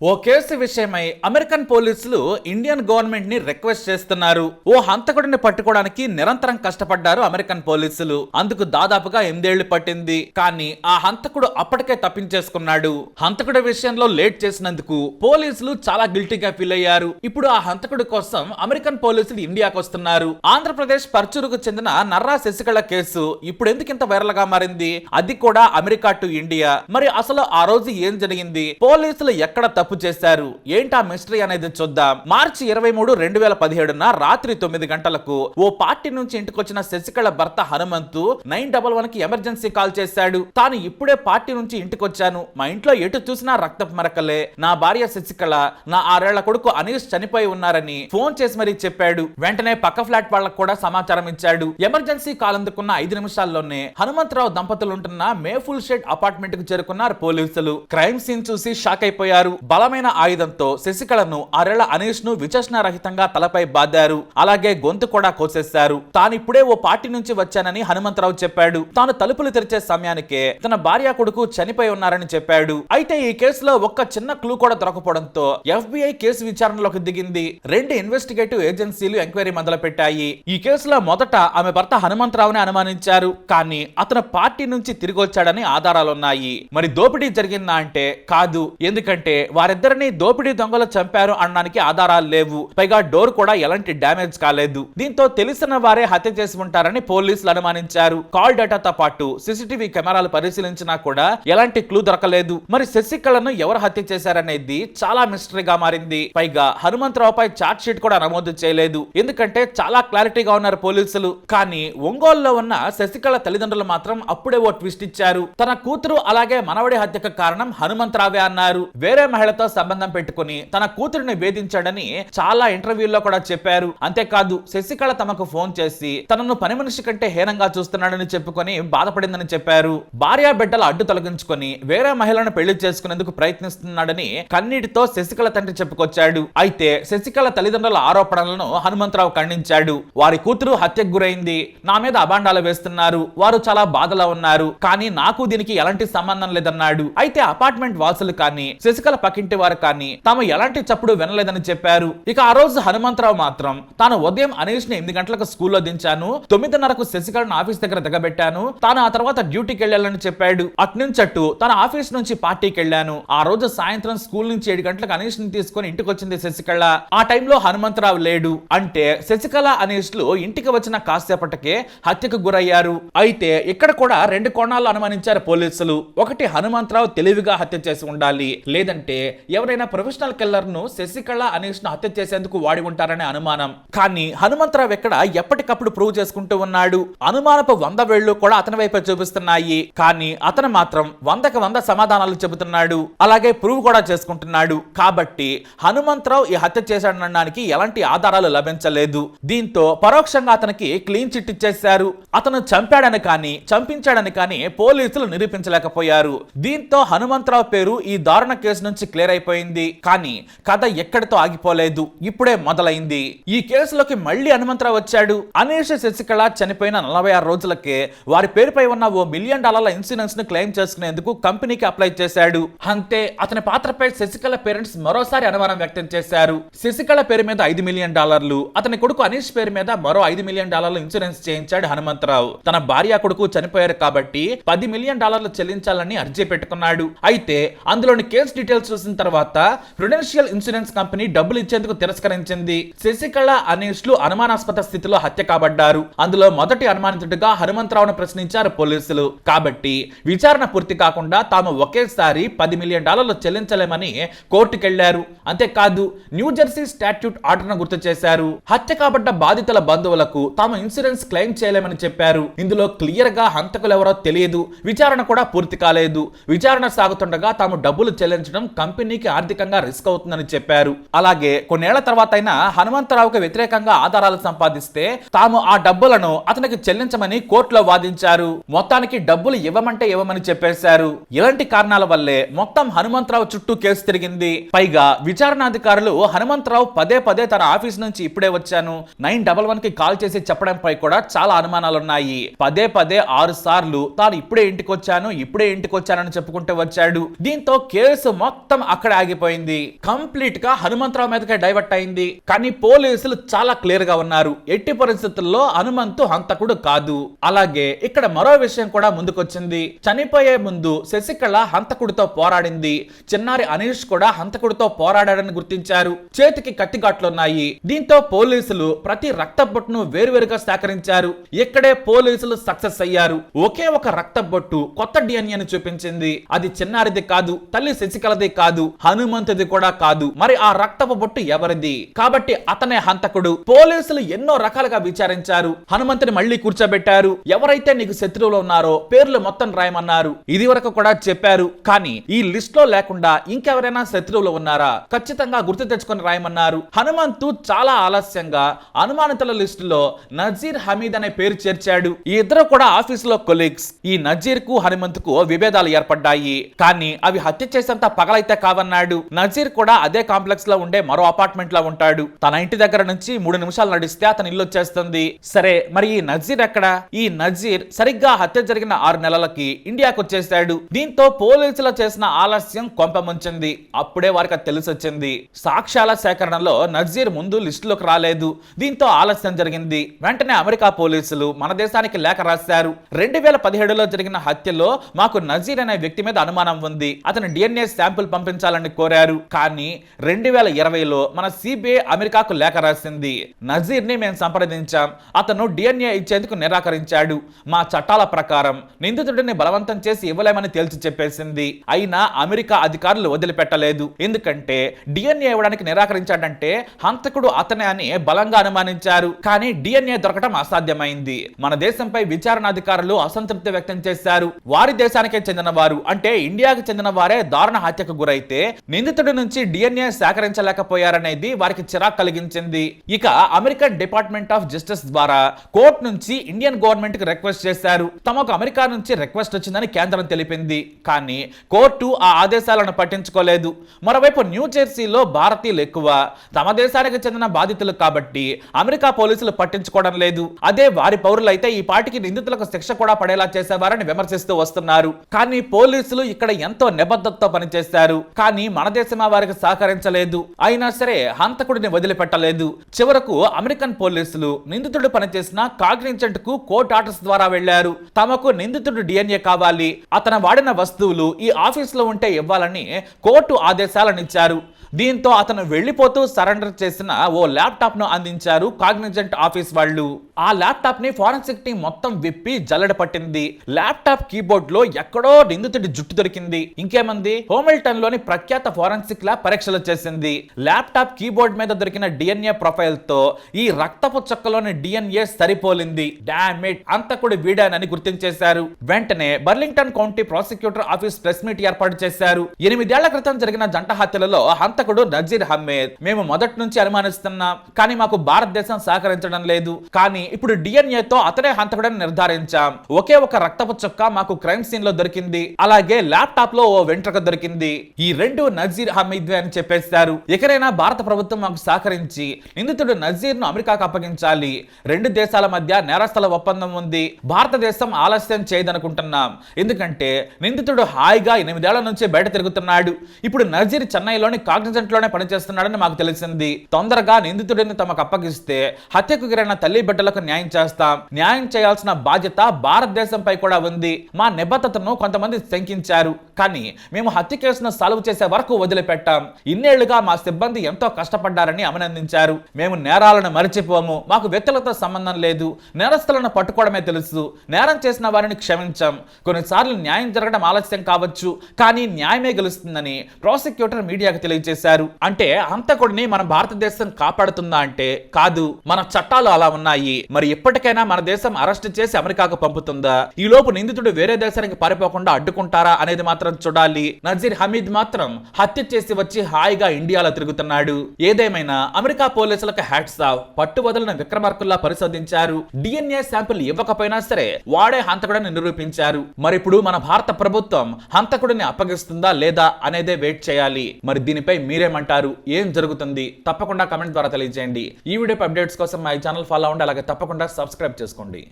ఓ case విషయమై American పోలీసులు Indian గవర్నమెంట్ని రిక్వెస్ట్ చేస్తున్నారు. ఓ హంతకుడిని పట్టుకోవడానికి నిరంతరం కష్టపడ్డారు అమెరికన్ పోలీసులు. అందుకు దాదాపుగా ఎనిమిదేళ్ళు పట్టింది. కానీ ఆ హంతకుడు అప్పటికే తప్పించేసుకున్నాడు. హంతకుడి విషయంలో లేట్ చేసినందుకు పోలీసులు చాలా గిల్టీగా ఫీల్ అయ్యారు. ఇప్పుడు ఆ హంతకుడి కోసం అమెరికన్ పోలీసులు ఇండియాకు వస్తున్నారు. ఆంధ్రప్రదేశ్ పర్చూరుకు చెందిన నర్రా శశికళ కేసు ఇప్పుడు ఎందుకు ఇంత వైరల్గా మారింది? అది కూడా అమెరికా టు ఇండియా. మరి అసలు ఆ రోజు ఏం జరిగింది? పోలీసులు ఎక్కడ తప్పు చేశారు. ఏంటా మిస్టరీ అనేది చూద్దాం. మార్చి ఇరవై మూడు రెండు వేల పదిహేడున రాత్రి తొమ్మిది గంటలకు ఓ పార్టీ నుంచి ఇంటికొచ్చిన శశికళ భర్త హనుమంతు నైన్ డబల్ వన్కి ఎమర్జెన్సీ కాల్ చేశాడు. తాను ఇప్పుడే పార్టీ నుంచి ఇంటికొచ్చాను. మా ఇంట్లో ఎటు చూసినా రక్తపు మరకలే. నా భార్య శశికళ నా ఆరేళ్ళ కొడుకు అనీష్ చనిపోయి ఉన్నారని ఫోన్ చేసి మరీ చెప్పాడు. వెంటనే పక్క ఫ్లాట్ వాళ్ళకు కూడా సమాచారం ఇచ్చాడు. ఎమర్జెన్సీ కాల్ అందుకున్న ఐదు నిమిషాల్లోనే హనుమంతరావు దంపతులు ఉంటున్న మేఫుల్ షెడ్ అపార్ట్మెంట్కు చేరుకున్నారు పోలీసులు. క్రైమ్ సీన్ చూసి షాక్ అయిపోయారు. బలమైన ఆయుధంతో శశికళను అరెళ అనీష్ను విచక్షణారహితంగా తలపై బాదారు. అలాగే గొంతు కూడా కోసేశారు. తానిప్పుడే ఓ పార్టీ నుంచి వచ్చానని హనుమంతరావు చెప్పాడు. తాను తలుపులు తెరిచే సమయానికే తన భార్య కొడుకు చనిపోయి ఉన్నారని చెప్పాడు. అయితే ఈ కేసులో ఒక్క చిన్న క్లూ కూడా దొరకపోవడంతో ఎఫ్బిఐ కేసు విచారణలోకి దిగింది. రెండు ఇన్వెస్టిగేటివ్ ఏజెన్సీలు ఎంక్వైరీ మొదలు పెట్టాయి ఈ కేసులో మొదట ఆమె భర్త హనుమంతరావుని అనుమానించారు. కానీ అతను పార్టీ నుంచి తిరిగి వచ్చాడని ఆధారాలున్నాయి. మరి దోపిడీ జరిగిందా అంటే కాదు. ఎందుకంటే వారిద్దరిని దోపిడీ దొంగలు చంపారు అనడానికి ఆధారాలు లేవు. పైగా డోర్ కూడా ఎలాంటి డ్యామేజ్ కాలేదు. దీంతో తెలిసిన వారే హత్య చేసి ఉంటారని పోలీసులు అనుమానించారు. కాల్ డేటాతో పాటు సీసీటీవీ కెమెరాలు పరిశీలించినా కూడా ఎలాంటి క్లూ దొరకలేదు. మరి శశికళను ఎవరు హత్య చేశారనేది చాలా మిస్టరీగా మారింది. పైగా హనుమంతరావుపై చార్జ్ షీట్ కూడా నమోదు చేయలేదు. ఎందుకంటే చాలా క్లారిటీగా ఉన్నారు పోలీసులు. కానీ ఒంగోలులో ఉన్న శశికళ తల్లిదండ్రులు మాత్రం అప్పుడే ఓ ట్విస్ట్ ఇచ్చారు. తన కూతురు అలాగే మనవడి హత్యకు కారణం హనుమంతరావే అన్నారు. వేరే మహిళతో సంబంధం పెట్టుకుని తన కూతురిని వేధించాడని చాలా ఇంటర్వ్యూల్లో కూడా చెప్పారు. అంతేకాదు శశికళ తమకు ఫోన్ చేసి తనను పని మనిషి కంటే హీనంగా చూస్తున్నాడని చెప్పుకొని బాధపడిందని చెప్పారు. భార్య బిడ్డల అడ్డు తొలగించుకొని వేరే మహిళను పెళ్ళి చేసుకునేందుకు ప్రయత్నిస్తున్నాడని కన్నీటితో శశికళ తండ్రి చెప్పుకొచ్చాడు. అయితే శశికళ తల్లిదండ్రుల ఆరోపణలను హనుమంతరావు ఖండించాడు. వారి కూతురు హత్యకు గురైంది. నా మీద అబాండాలు వేస్తున్నారు. వారు చాలా బాధలో ఉన్నారు. కానీ నాకు దీనికి ఎలాంటి సంబంధం లేదన్నాడు. అయితే అపార్ట్మెంట్ వాసులు కానీ శశికళ పక్కింటి వారు కానీ తాము ఎలాంటి చప్పుడు వినలేదని చెప్పారు. ఇక ఆ రోజు హనుమంతరావు మాత్రం తాను ఉదయం అనీష్ని ఎనిమిది గంటలకు స్కూల్లో దించాను. తొమ్మిదిన్నరకు శశికళను ఆఫీస్ దగ్గర దిగబెట్టాను. తాను ఆ తర్వాత డ్యూటీకి వెళ్ళాలని చెప్పాడు. అట్నుంచట్టు తన ఆఫీస్ నుంచి పార్టీకి వెళ్ళాను ఆ రోజు సాయంత్రం స్కూల్ నుంచి ఏడు గంటలకు అనీష్ని తీసుకొని ఇంటికి వచ్చింది శశికళ. ఆ టైంలో హనుమంతరావు లేడు. అంటే శశికళ అనీష్లు ఇంటికి వచ్చిన కాసేపటికే హత్యకు గురయ్యారు. అయితే ఇక్కడ కూడా రెండు కోణాలు అనుమానించారు పోలీసులు. ఒకటి హనుమంతరావు తెలివిగా హత్య చేసి ఉండాలి. లేదంటే ఎవరైనా ప్రొఫెషనల్ కిల్లర్ను శశికళ అనీష్ను హత్య చేసేందుకు వాడి ఉంటారనే అనుమానం. కానీ హనుమంతరావు ఎక్కడ ఎప్పటికప్పుడు ప్రూవ్ చేసుకుంటూ ఉన్నాడు? అనుమానపు వంద వేళ్ళు కూడా అతని వైపే చూపిస్తున్నాయి. కానీ అతను మాత్రం వందకి వంద సమాధానాలు చెబుతున్నాడు. అలాగే ప్రూవ్ కూడా చేసుకుంటున్నాడు. కాబట్టి హనుమంతరావు ఈ హత్య చేశాడనడానికి ఎలాంటి ఆధారాలు లభించలేదు. దీంతో పరోక్షంగా అతనికి క్లీన్ చిట్ ఇచ్చేశారు. అతను చంపాడని కానీ చంపించాడని కానీ పోలీసులు నిరూపించలేకపోయారు. దీంతో హనుమంతరావు పేరు ఈ దారుణ కేసు నుంచి క్లియర్ అయిపోయింది కానీ కథ ఎక్కడితో ఆగిపోలేదు. ఇప్పుడే మొదలైంది. ఈ కేసులోకి మళ్ళీ హనుమంతరావు వచ్చాడు. అనీష్ శశికళ చనిపోయిన నలభై ఆరు రోజులకే వారి పేరుపై ఉన్న ఓ మిలియన్ డాలర్ల ఇన్సూరెన్స్ను క్లెయిమ్ చేసుకునేందుకు కంపెనీకి అప్లై చేశాడు. అంతే అతని పాత్రపై శశికళ పేరెంట్స్ మరోసారి అనుమానం వ్యక్తం చేశారు. శశికళ పేరు మీద ఐదు మిలియన్ డాలర్లు అతని కొడుకు అనీష్ పేరు మీద మరో ఐదు మిలియన్ డాలర్లు ఇన్సూరెన్స్ చేయించాడు హనుమంతరావు. తన భార్య కొడుకు చనిపోయారు కాబట్టి పది మిలియన్ డాలర్లు చెల్లించాలని అర్జీ పెట్టుకున్నాడు. అయితే అందులోని కేసు డీటెయిల్స్ చూసిన తర్వాత ప్రుడెన్షియల్ ఇన్సూరెన్స్ కంపెనీ డబ్బులు ఇచ్చేందుకు తిరస్కరించింది. శశికళ అనీష్లు అనుమానాస్పద స్థితిలో హత్య కాబడ్డారు. అందులో మొదటి అనుమానితుడిగా హనుమంతరావును ప్రశ్నించారు పోలీసులు. కాబట్టి విచారణ పూర్తి కాకుండా తాము ఒకేసారి పది మిలియన్ డాలర్లు చెల్లించలేమని కోర్టుకెళ్ళారు. అంతేకాదు న్యూ జెర్సీ స్టాట్యూట్ ఆర్డర్ను గుర్తు చేశారు. హత్య కాబడ్డ బాధితుల బంధువులకు తాము ఇన్సూరెన్స్ క్లెయిమ్ చేయలేమని చెప్పారు. ఇందులో క్లియర్గా హంతకులెవరో తెలియదు. విచారణ కూడా పూర్తి కాలేదు. విచారణ సాగుతుండగా తాము డబ్బులు చెల్లించడం కంపెనీకి ఆర్థికంగా రిస్క్ అవుతుందని చెప్పారు. అలాగే కొన్నేళ్ళ తర్వాత అయినా హనుమంతరావుకి వ్యతిరేకంగా ఆధారాలు సంపాదిస్తే తాము ఆ డబ్బులను అతనికి చెల్లించమని కోర్టులో వాదించారు. మొత్తానికి డబ్బులు ఇవ్వమంటే ఇవ్వమని చెప్పేశారు. ఇలాంటి కారణాల వల్లే మొత్తం హనుమంతరావు చుట్టూ కేసు తిరిగింది. పైగా విచారణాధికారులు హనుమంతరావు పదే పదే తన ఆఫీస్ నుంచి ఇప్పుడే వచ్చాను. నైన్ డబల్ వన్కి కాల్ చేసి చెప్పడంపై కూడా చాలా అనుమానాలున్నాయి. పదే పదే ఆరు సార్లు తాను ఇప్పుడే ఇంటికి వచ్చాను ఇప్పుడే ఇంటికి వచ్చానని చెప్పుకుంటూ వచ్చాడు. దీంతో కేసు మొత్తం అక్కడ ఆగిపోయింది. కంప్లీట్గా హనుమంతరావు మీదకే డైవర్ట్ అయింది. కానీ పోలీసులు చాలా క్లియర్గా ఉన్నారు. ఎట్టి పరిస్థితుల్లో హనుమంతు హంతకుడు కాదు. అలాగే ఇక్కడ మరో విషయం కూడా ముందుకొచ్చింది. చనిపోయే ముందు శశికళ హంతకుడితో పోరాడింది. చిన్నారి అనీష్ కూడా హంతకుడితో పోరాడాడని గుర్తించారు. చేతికి కత్తిగాట్లున్నాయి. దీంతో పోలీసులు ప్రతి రక్తబొట్టును వేరువేరుగా సేకరించారు. ఇక్కడే పోలీసులు సక్సెస్ అయ్యారు. ఒకే ఒక రక్తబొట్టు కొత్త డిఎన్ఏని చూపించింది. అది చిన్నారిది కాదు తల్లి శశికళది కాదు. హనుమంతుది కూడా కాదు. మరి ఆ రక్తపు బొట్టు ఎవరిది? కాబట్టి అతనే హంతకుడు. పోలీసులు ఎన్నో రకాలుగా విచారించారు. హనుమంతుని మళ్ళీ కూర్చోబెట్టారు. ఎవరైతే నీకు శత్రువులు ఉన్నారో పేర్లు మొత్తం రాయమన్నారు. ఇది వరకు కూడా చెప్పారు. కానీ ఈ లిస్ట్లో లేకుండా ఇంకెవరైనా శత్రువులు ఉన్నారా? ఖచ్చితంగా గుర్తు తెచ్చుకొని రాయమన్నారు. హనుమంతు చాలా ఆలస్యంగా అనుమానితుల లిస్టులో నజీర్ హమీద్ అనే పేరు చేర్చాడు. ఈ ఇద్దరు కూడా ఆఫీస్లో కొలీగ్స్. ఈ నజీర్కు హనుమంత్కు విభేదాలు ఏర్పడ్డాయి. కానీ అవి హత్య చేసేంత పగలైతే కావన్నాడు. నజీర్ కూడా అదే కాంప్లెక్స్లో ఉండే మరో అపార్ట్మెంట్లో ఉంటాడు. తన ఇంటి దగ్గర నుంచి మూడు నిమిషాలు నడిస్తే అతని ఇల్లు వచ్చేస్తుంది. సరే మరి ఈ నజీర్ ఎక్కడ? ఈ నజీర్ సరిగ్గా హత్య జరిగిన ఆరు నెలలకి ఇండియాకు వచ్చేసాడు దీంతో పోలీసులు చేసిన ఆలస్యం కొంపముంచింది అప్పుడే వారికి తెలిసి తెలిసొచ్చింది సాక్ష్యాల సేకరణలో నజీర్ ముందు లిస్టులోకి రాలేదు. దీంతో ఆలస్యం జరిగింది. వెంటనే అమెరికా పోలీసులు మన దేశానికి లేఖ రాశారు. రెండు వేల పదిహేడులో జరిగిన హత్యలో మాకు నజీర్ అనే వ్యక్తి మీద అనుమానం ఉంది. అతను డిఎన్ఏ శాంపుల్ పంపించాలని కోరారు. కానీ రెండు వేల ఇరవైలో మన సిబిఐ అమెరికాకు లేఖ రాసింది నజీర్ని మేము సంప్రదించాం. అతను డిఎన్ఏ ఇచ్చేందుకు నిరాకరించాడు. మా చట్టాల ప్రకారం నిందితుడిని బలవంతం చేసి ఇవ్వలేమని తేల్చి చెప్పేసింది. అయినా అమెరికా అధికారులు వదిలిపెట్టలేదు. ఎందుకంటే డిఎన్ఏ ఇవ్వడానికి నిరాకరించాడంటే హంతకుడు అతనే అని బలంగా అనుమానించారు. కానీ డిఎన్ఏ దొరకటం అసాధ్యమైంది. మన దేశంపై విచారణ అధికారులు అసంతృప్తి వ్యక్తం చేశారు. వారి దేశానికే చెందిన వారు అంటే ఇండియాకు చెందిన వారే దారుణ హత్యకు గురై అయితే నిందితుడి నుంచి డిఎన్ఏ సేకరించలేకపోయారనేది వారికి చిరాకు కలిగించింది. ఇక అమెరికన్ డిపార్ట్మెంట్ ఆఫ్ జస్టిస్ ద్వారా కోర్టు నుంచి ఇండియన్ గవర్నమెంట్కి రిక్వెస్ట్ చేశారు. తమకు అమెరికా నుంచి రిక్వెస్ట్ వచ్చిందని కేంద్రం తెలిపింది. కానీ కోర్టు ఆ ఆదేశాలను పట్టించుకోలేదు. మరోవైపు న్యూ జెర్సీలో భారతీయులు ఎక్కువ. తమ దేశానికి చెందిన బాధితులు కాబట్టి అమెరికా పోలీసులు పట్టించుకోవడం లేదు. అదే వారి పౌరులైతే ఈ పాటికి నిందితులకు శిక్ష కూడా పడేలా చేసేవారని విమర్శిస్తూ వస్తున్నారు. కానీ పోలీసులు ఇక్కడ ఎంతో నిబద్ధతతో పనిచేశారు. కానీ మన దేశమే వారికి సహకరించలేదు. అయినా సరే హంతకుడిని వదిలిపెట్టలేదు. చివరకు అమెరికన్ పోలీసులు నిందితుడు పనిచేసిన కాగ్నిజెంట్కు కోర్ట్ ఆర్డర్స్ ద్వారా వెళ్ళారు తమకు నిందితుడు డిఎన్ఏ కావాలి. అతను వాడిన వస్తువులు ఈ ఆఫీసులో ఉంటే ఇవ్వాలని కోర్టు ఆదేశాలనిచ్చారు. దీంతో అతను వెళ్ళిపోతూ సరెండర్ చేసిన ఓ ల్యాప్టాప్ను అందించారు కాగ్నిజెంట్ ఆఫీస్ వాళ్ళు. ఆ ల్యాప్టాప్ని ఫారెన్సిక్ టీం మొత్తం విప్పి జల్లడ పట్టింది. ల్యాప్టాప్ కీబోర్డ్లో ఎక్కడో నిందితుడి జుట్టు దొరికింది. ఇంకేమంది? హోమిల్టన్లోని ప్రఖ్యాత ఫారెన్సిక్ ల్యాబ్ పరీక్షలు చేసింది. ల్యాప్టాప్ కీబోర్డ్ మీద దొరికిన డిఎన్ఏ ప్రొఫైల్తో ఈ రక్తపు చుక్కలోని డిఎన్ఏ సరిపోలింది. డామిట్ అంతకుడు వీడానని గుర్తించేశారు. వెంటనే Burlington county prosecutor office press meet ఏర్పాటు చేశారు. ఎనిమిదేళ్ళ క్రితం జరిగిన జంట హత్యలలో హంతకుడు నజీర్ హమ్మేద్ మేము మొదటి నుంచి అనుమానిస్తున్నాం కానీ మాకు భారతదేశం సహకరించడం లేదు. కానీ ఇప్పుడు డిఎన్ఏతో అతనే హంతకుడని నిర్ధారించాం. ఒకే ఒక రక్తపు చుక్క మాకు క్రైమ్ సీన్లో దొరికింది. అలాగే ల్యాప్టాప్లో ఓ వెంట్రుక దొరికింది. ఈ రెండు నజీర్ హమీద్ అని చెప్పేశారు. ఇకనైనా భారత ప్రభుత్వం మాకు సహకరించి నిందితుడు నజీర్ను అమెరికాకు అప్పగించాలి. రెండు దేశాల మధ్య నేరస్థల ఒప్పందం ఉంది. భారతదేశం ఆలస్యం చేయదనుకుంటున్నాం. ఎందుకంటే నిందితుడు హాయిగా ఎనిమిదేళ్ళ నుంచి బయట తిరుగుతున్నాడు. ఇప్పుడు నజీర్ చెన్నైలోని కాగ్నిజెంట్లోనే పనిచేస్తున్నాడని మాకు తెలిసింది. తొందరగా నిందితుడిని తమకు అప్పగిస్తే హత్యకు గురైన తల్లి బిడ్డలకు న్యాయం చేస్తాం. న్యాయం చేయాల్సిన బాధ్యత భారతదేశంపై కూడా ఉంది. మా నిబద్ధతను కొంతమంది శంకించారు. కానీ మేము హత్య కేసును సాల్వ్ చేసే వరకు వదిలిపెట్టాం. ఇన్నేళ్ళుగా మా సిబ్బంది ఎంతో కష్టపడ్డారని అభినందించారు. మేము నేరాలను మరిచిపోము. మాకు వ్యక్తులతో సంబంధం లేదు. నేరస్తులను పట్టుకోవడమే తెలుసు. నేరం చేసిన వారిని క్షమించాం. కొన్నిసార్లు న్యాయం జరగడం ఆలస్యం కావచ్చు. కానీ న్యాయమే గెలుస్తుందని ప్రాసిక్యూటర్ మీడియాకు తెలియజేశారు. అంటే హంతకుడిని మన భారతదేశం కాపాడుతుందా అంటే కాదు. మన చట్టాలు అలా ఉన్నాయి. మరి ఎప్పటికైనా మన దేశం అరెస్ట్ చేసి అమెరికాకు పంపుతుందా? ఈ లోపు నిందితుడు వేరే దేశానికి పారిపోకుండా అడ్డుకుంటారా అనేది మాత్రం చూడాలి. నజీర్ హమీద్ మాత్రం హత్య చేసి వచ్చి హాయిగా ఇండియాలో తిరుగుతున్నాడు. ఏదేమైనా అమెరికా పోలీసులకు హ్యాట్స్ ఆఫ్. పట్టు వదలిన విక్రమార్కుల్లా పరిశోధించారు. డిఎన్ఏ శాంపిల్ ఇవ్వకపోయినా సరే వాడే హంతకుడని నిరూపించారు. మరిప్పుడు మన భారత ప్రభుత్వం హంతకుడిని అప్పగిస్తుందా లేదా అనేదే వెయిట్ చేయాలి. మరి దీనిపై మీరేమంటారు? ఏం జరుగుతుంది? తప్పకుండా కమెంట్ ద్వారా తెలియజేయండి. ఈ వీడియో అప్డేట్స్ కోసం మా ఛానల్ ఫాలో అవ్వండి అలాగే తప్పకుండా సబ్స్క్రైబ్ చేసుకోండి.